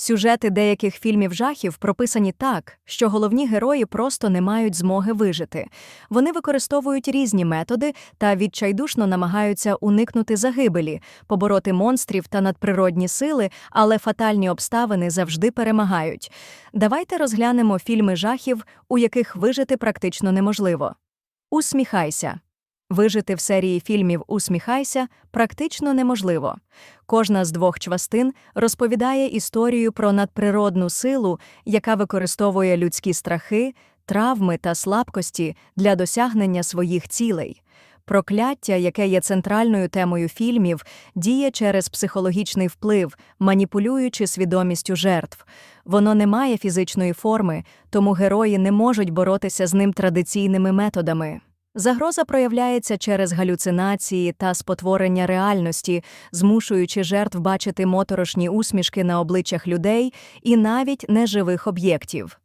Сюжети деяких фільмів жахів прописані так, що головні герої просто не мають змоги вижити. Вони використовують різні методи та відчайдушно намагаються уникнути загибелі, побороти монстрів та надприродні сили, але фатальні обставини завжди перемагають. Давайте розглянемо фільми жахів, у яких вижити практично неможливо. Усміхайся. Вижити в серії фільмів Усміхайся практично неможливо. Кожна з двох частин розповідає історію про надприродну силу, яка використовує людські страхи, травми та слабкості для досягнення своїх цілей. Прокляття, яке є центральною темою фільмів, діє через психологічний вплив, маніпулюючи свідомістю жертв. Воно не має фізичної форми, тому герої не можуть боротися з ним традиційними методами. Загроза проявляється через галюцинації та спотворення реальності, змушуючи жертв бачити моторошні усмішки на обличчях людей і навіть неживих об'єктів.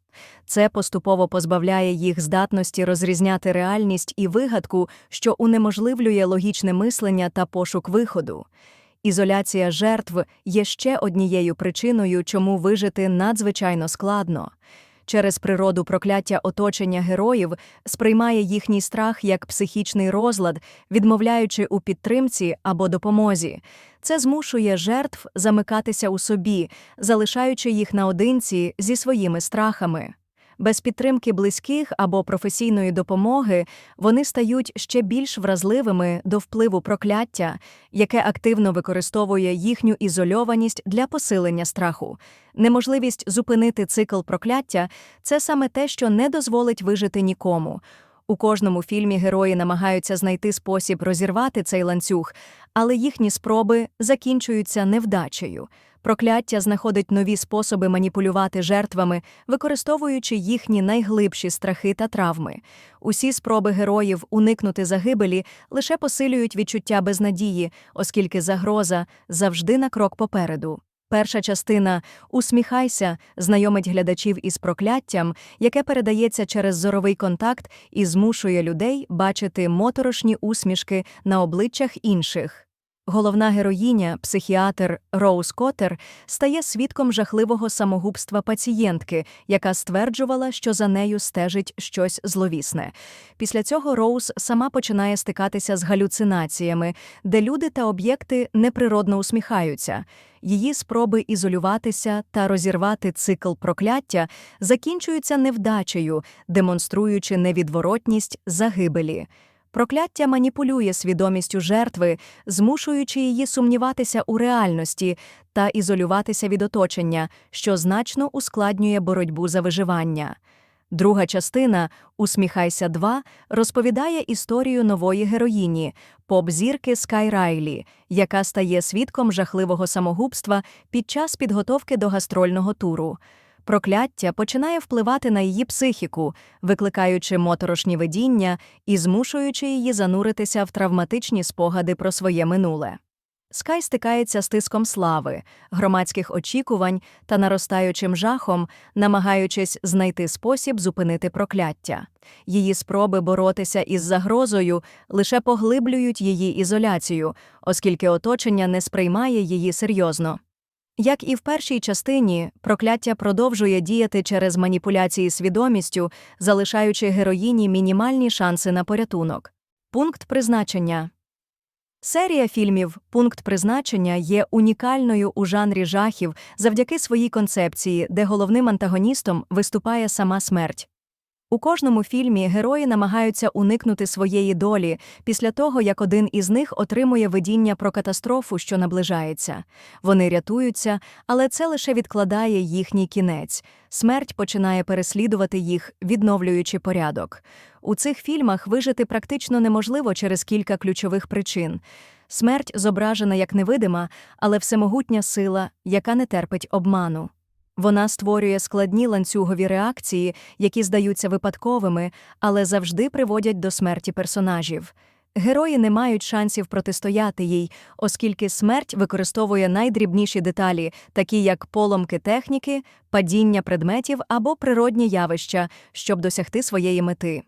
Це поступово позбавляє їх здатності розрізняти реальність і вигадку, що унеможливлює логічне мислення та пошук виходу. Ізоляція жертв є ще однією причиною, чому вижити надзвичайно складно. Через природу прокляття оточення героїв сприймає їхній страх як психічний розлад, відмовляючи у підтримці або допомозі. Це змушує жертв замикатися у собі, залишаючи їх наодинці зі своїми страхами. Без підтримки близьких або професійної допомоги вони стають ще більш вразливими до впливу прокляття, яке активно використовує їхню ізольованість для посилення страху. Неможливість зупинити цикл прокляття це саме те, що не дозволить вижити нікому. У кожному фільмі герої намагаються знайти спосіб розірвати цей ланцюг, але їхні спроби закінчуються невдачею. Прокляття знаходить нові способи маніпулювати жертвами, використовуючи їхні найглибші страхи та травми. Усі спроби героїв уникнути загибелі лише посилюють відчуття безнадії, оскільки загроза завжди на крок попереду. Перша частина Усміхайся знайомить глядачів із прокляттям, яке передається через зоровий контакт і змушує людей бачити моторошні усмішки на обличчях інших. Головна героїня, психіатр Роуз Коттер, стає свідком жахливого самогубства пацієнтки, яка стверджувала, що за нею стежить щось зловісне. Після цього Роуз сама починає стикатися з галюцинаціями, де люди та об'єкти неприродно усміхаються. Її спроби ізолюватися та розірвати цикл прокляття закінчуються невдачею, демонструючи невідворотність загибелі. Прокляття маніпулює свідомістю жертви, змушуючи її сумніватися у реальності та ізолюватися від оточення, що значно ускладнює боротьбу за виживання. Друга частина Усміхайся 2» розповідає історію нової героїні, поп-зірки Скай Райлі, яка стає свідком жахливого самогубства під час підготовки до гастрольного туру. Прокляття починає впливати на її психіку, викликаючи моторошні видіння і змушуючи її зануритися в травматичні спогади про своє минуле. Скай стикається з тиском слави, громадських очікувань та наростаючим жахом, намагаючись знайти спосіб зупинити прокляття. Її спроби боротися із загрозою лише поглиблюють її ізоляцію, оскільки оточення не сприймає її серйозно. Як і в першій частині, прокляття продовжує діяти через маніпуляції свідомістю, залишаючи героїні мінімальні шанси на порятунок. Пункт призначення серія фільмів Пункт призначення є унікальною у жанрі жахів завдяки своїй концепції, де головним антагоністом виступає сама смерть. У кожному фільмі герої намагаються уникнути своєї долі після того, як один із них отримує видіння про катастрофу, що наближається. Вони рятуються, але це лише відкладає їхній кінець. Смерть починає переслідувати їх, відновлюючи порядок. У цих фільмах вижити практично неможливо через кілька ключових причин. Смерть зображена як невидима, але всемогутня сила, яка не терпить обману. Вона створює складні ланцюгові реакції, які здаються випадковими, але завжди приводять до смерті персонажів. Герої не мають шансів протистояти їй, оскільки смерть використовує найдрібніші деталі, такі як поломки техніки, падіння предметів або природні явища, щоб досягти своєї мети.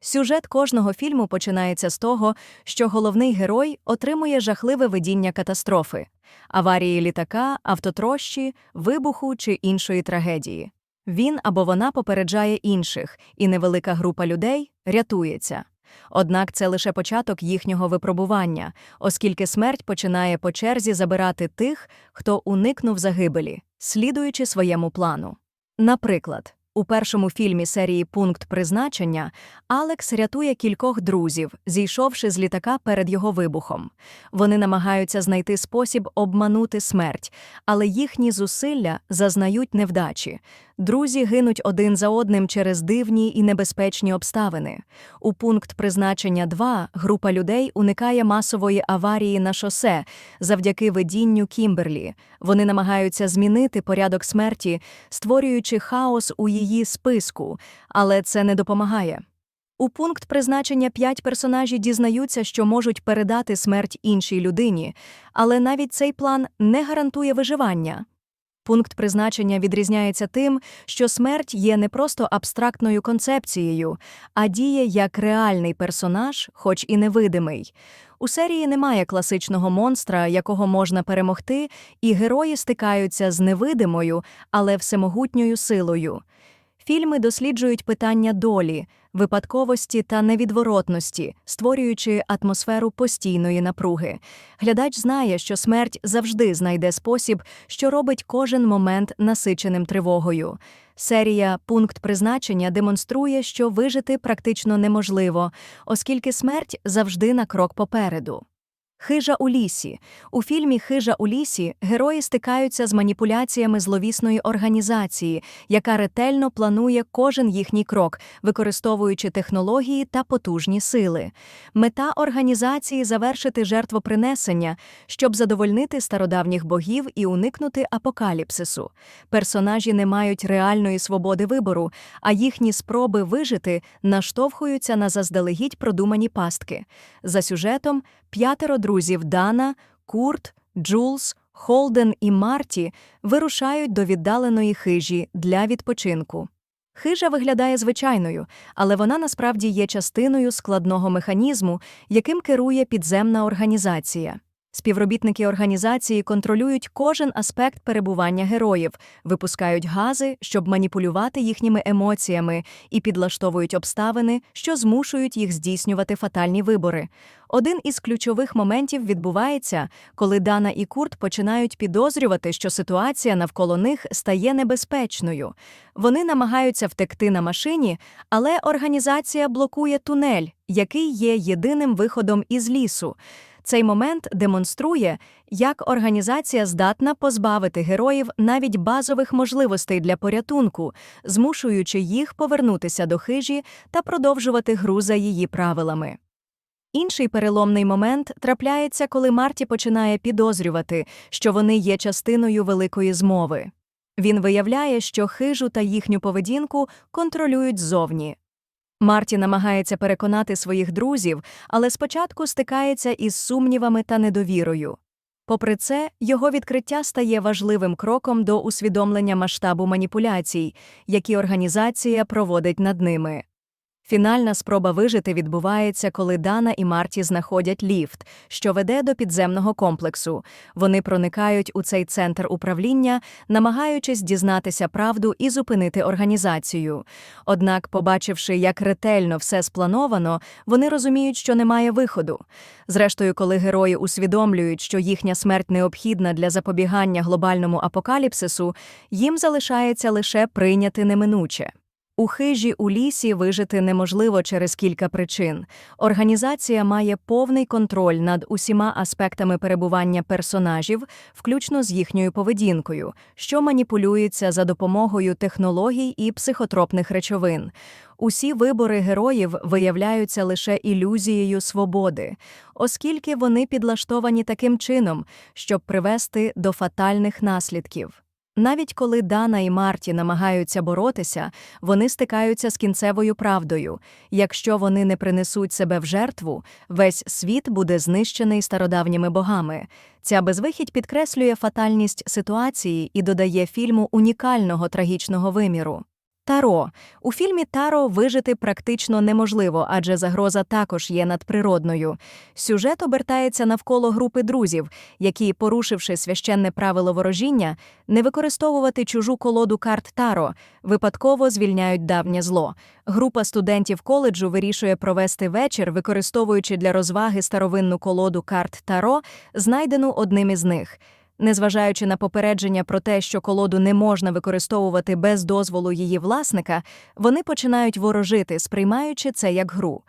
Сюжет кожного фільму починається з того, що головний герой отримує жахливе видіння катастрофи, аварії літака, автотрощі, вибуху чи іншої трагедії. Він або вона попереджає інших, і невелика група людей рятується. Однак це лише початок їхнього випробування, оскільки смерть починає по черзі забирати тих, хто уникнув загибелі, слідуючи своєму плану. Наприклад, у першому фільмі серії Пункт призначення Алекс рятує кількох друзів, зійшовши з літака перед його вибухом. Вони намагаються знайти спосіб обманути смерть, але їхні зусилля зазнають невдачі. Друзі гинуть один за одним через дивні і небезпечні обставини. У пункт призначення 2 група людей уникає масової аварії на шосе завдяки видінню Кімберлі. Вони намагаються змінити порядок смерті, створюючи хаос у її списку, але це не допомагає. У пункт призначення п'ять персонажі дізнаються, що можуть передати смерть іншій людині, але навіть цей план не гарантує виживання. Пункт призначення відрізняється тим, що смерть є не просто абстрактною концепцією, а діє як реальний персонаж, хоч і невидимий. У серії немає класичного монстра, якого можна перемогти, і герої стикаються з невидимою, але всемогутньою силою. Фільми досліджують питання долі, випадковості та невідворотності, створюючи атмосферу постійної напруги. Глядач знає, що смерть завжди знайде спосіб, що робить кожен момент насиченим тривогою. Серія Пункт призначення демонструє, що вижити практично неможливо, оскільки смерть завжди на крок попереду. Хижа у лісі. У фільмі Хижа у лісі герої стикаються з маніпуляціями зловісної організації, яка ретельно планує кожен їхній крок, використовуючи технології та потужні сили. Мета організації завершити жертвопринесення, щоб задовольнити стародавніх богів і уникнути апокаліпсису. Персонажі не мають реальної свободи вибору, а їхні спроби вижити наштовхуються на заздалегідь продумані пастки. За сюжетом п'ятеро друзів Дана, Курт, Джулс, Холден і Марті вирушають до віддаленої хижі для відпочинку. Хижа виглядає звичайною, але вона насправді є частиною складного механізму, яким керує підземна організація. Співробітники організації контролюють кожен аспект перебування героїв, випускають гази, щоб маніпулювати їхніми емоціями, і підлаштовують обставини, що змушують їх здійснювати фатальні вибори. Один із ключових моментів відбувається, коли Дана і Курт починають підозрювати, що ситуація навколо них стає небезпечною. Вони намагаються втекти на машині, але організація блокує тунель, який є єдиним виходом із лісу. Цей момент демонструє, як організація здатна позбавити героїв навіть базових можливостей для порятунку, змушуючи їх повернутися до хижі та продовжувати гру за її правилами. Інший переломний момент трапляється, коли Марті починає підозрювати, що вони є частиною великої змови. Він виявляє, що хижу та їхню поведінку контролюють ззовні. Марті намагається переконати своїх друзів, але спочатку стикається із сумнівами та недовірою. Попри це, його відкриття стає важливим кроком до усвідомлення масштабу маніпуляцій, які організація проводить над ними. Фінальна спроба вижити відбувається, коли Дана і Марті знаходять ліфт, що веде до підземного комплексу. Вони проникають у цей центр управління, намагаючись дізнатися правду і зупинити організацію. Однак, побачивши, як ретельно все сплановано, вони розуміють, що немає виходу. Зрештою, коли герої усвідомлюють, що їхня смерть необхідна для запобігання глобальному апокаліпсису, їм залишається лише прийняти неминуче. У хижі у лісі вижити неможливо через кілька причин. Організація має повний контроль над усіма аспектами перебування персонажів, включно з їхньою поведінкою, що маніпулюється за допомогою технологій і психотропних речовин. Усі вибори героїв виявляються лише ілюзією свободи, оскільки вони підлаштовані таким чином, щоб привести до фатальних наслідків. Навіть коли Дана і Марті намагаються боротися, вони стикаються з кінцевою правдою. Якщо вони не принесуть себе в жертву, весь світ буде знищений стародавніми богами. Ця безвихідь підкреслює фатальність ситуації і додає фільму унікального трагічного виміру. Таро у фільмі Таро вижити практично неможливо, адже загроза також є надприродною. Сюжет обертається навколо групи друзів, які, порушивши священне правило ворожіння, не використовувати чужу колоду карт Таро, випадково звільняють давнє зло. Група студентів коледжу вирішує провести вечір, використовуючи для розваги старовинну колоду карт Таро, знайдену одним із них. Незважаючи на попередження про те, що колоду не можна використовувати без дозволу її власника, вони починають ворожити, сприймаючи це як гру.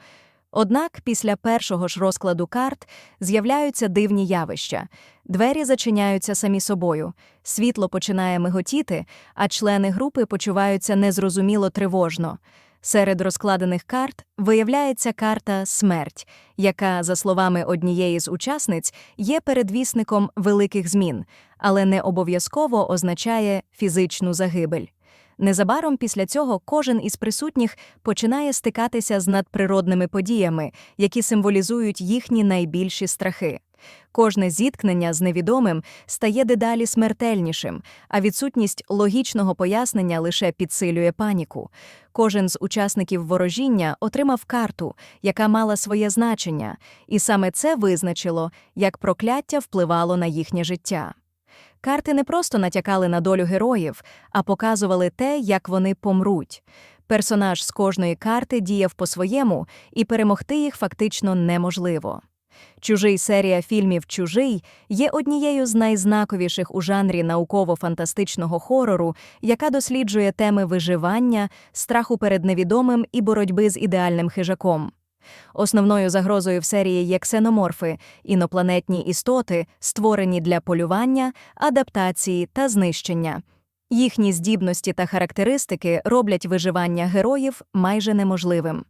Однак після першого ж розкладу карт з'являються дивні явища. Двері зачиняються самі собою, світло починає миготіти, а члени групи почуваються незрозуміло тривожно. Серед розкладених карт виявляється карта Смерть, яка, за словами однієї з учасниць, є передвісником великих змін, але не обов'язково означає фізичну загибель. Незабаром після цього кожен із присутніх починає стикатися з надприродними подіями, які символізують їхні найбільші страхи. Кожне зіткнення з невідомим стає дедалі смертельнішим, а відсутність логічного пояснення лише підсилює паніку. Кожен з учасників ворожіння отримав карту, яка мала своє значення, і саме це визначило, як прокляття впливало на їхнє життя. Карти не просто натякали на долю героїв, а показували те, як вони помруть. Персонаж з кожної карти діяв по-своєму, і перемогти їх фактично неможливо. Чужий серія фільмів Чужий є однією з найзнаковіших у жанрі науково-фантастичного хорору, яка досліджує теми виживання, страху перед невідомим і боротьби з ідеальним хижаком. Основною загрозою в серії є ксеноморфи інопланетні істоти, створені для полювання, адаптації та знищення. Їхні здібності та характеристики роблять виживання героїв майже неможливим.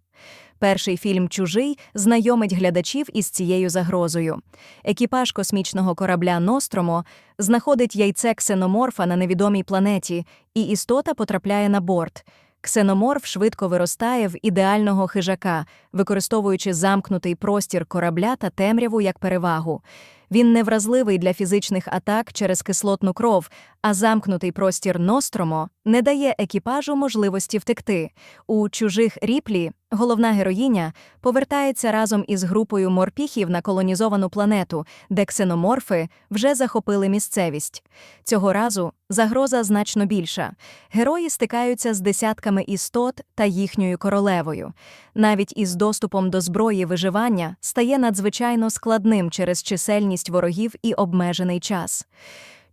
Перший фільм Чужий знайомить глядачів із цією загрозою. Екіпаж космічного корабля Ностромо знаходить яйце ксеноморфа на невідомій планеті, і істота потрапляє на борт. Ксеноморф швидко виростає в ідеального хижака, використовуючи замкнутий простір корабля та темряву як перевагу. Він не вразливий для фізичних атак через кислотну кров, а замкнутий простір Ностромо не дає екіпажу можливості втекти. У чужих ріплі головна героїня повертається разом із групою морпіхів на колонізовану планету, де ксеноморфи вже захопили місцевість. Цього разу загроза значно більша. Герої стикаються з десятками істот та їхньою королевою. Навіть із доступом до зброї виживання стає надзвичайно складним через чисельність ворогів і обмежений час.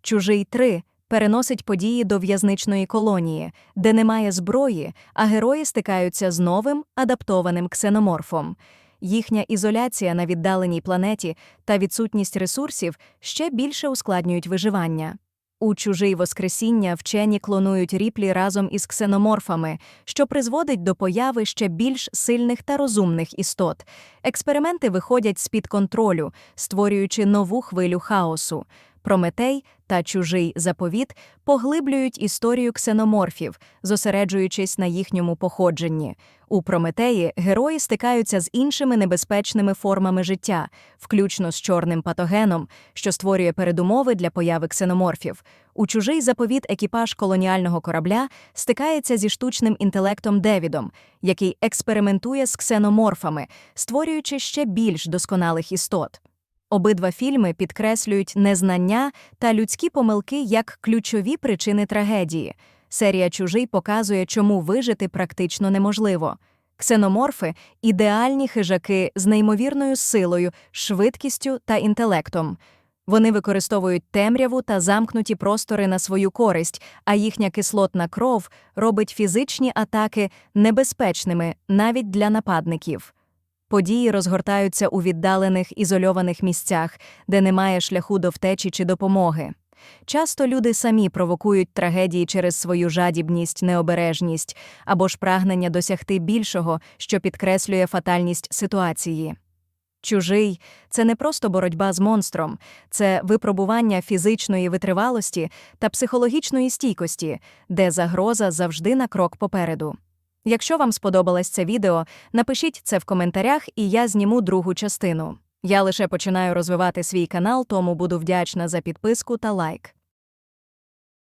Чужий 3 переносить події до в'язничної колонії, де немає зброї, а герої стикаються з новим адаптованим ксеноморфом. Їхня ізоляція на віддаленій планеті та відсутність ресурсів ще більше ускладнюють виживання. У чужий Воскресіння вчені клонують ріплі разом із ксеноморфами, що призводить до появи ще більш сильних та розумних істот. Експерименти виходять з-під контролю, створюючи нову хвилю хаосу. Прометей та чужий заповіт поглиблюють історію ксеноморфів, зосереджуючись на їхньому походженні. У Прометеї герої стикаються з іншими небезпечними формами життя, включно з чорним патогеном, що створює передумови для появи ксеноморфів. У чужий заповіт екіпаж колоніального корабля стикається зі штучним інтелектом Девідом, який експериментує з ксеноморфами, створюючи ще більш досконалих істот. Обидва фільми підкреслюють незнання та людські помилки як ключові причини трагедії. Серія Чужий показує, чому вижити практично неможливо. Ксеноморфи ідеальні хижаки з неймовірною силою, швидкістю та інтелектом. Вони використовують темряву та замкнуті простори на свою користь, а їхня кислотна кров робить фізичні атаки небезпечними навіть для нападників. Події розгортаються у віддалених ізольованих місцях, де немає шляху до втечі чи допомоги. Часто люди самі провокують трагедії через свою жадібність, необережність або ж прагнення досягти більшого, що підкреслює фатальність ситуації. Чужий це не просто боротьба з монстром, це випробування фізичної витривалості та психологічної стійкості, де загроза завжди на крок попереду. Якщо вам сподобалось це відео, напишіть це в коментарях, і я зніму другу частину. Я лише починаю розвивати свій канал, тому буду вдячна за підписку та лайк.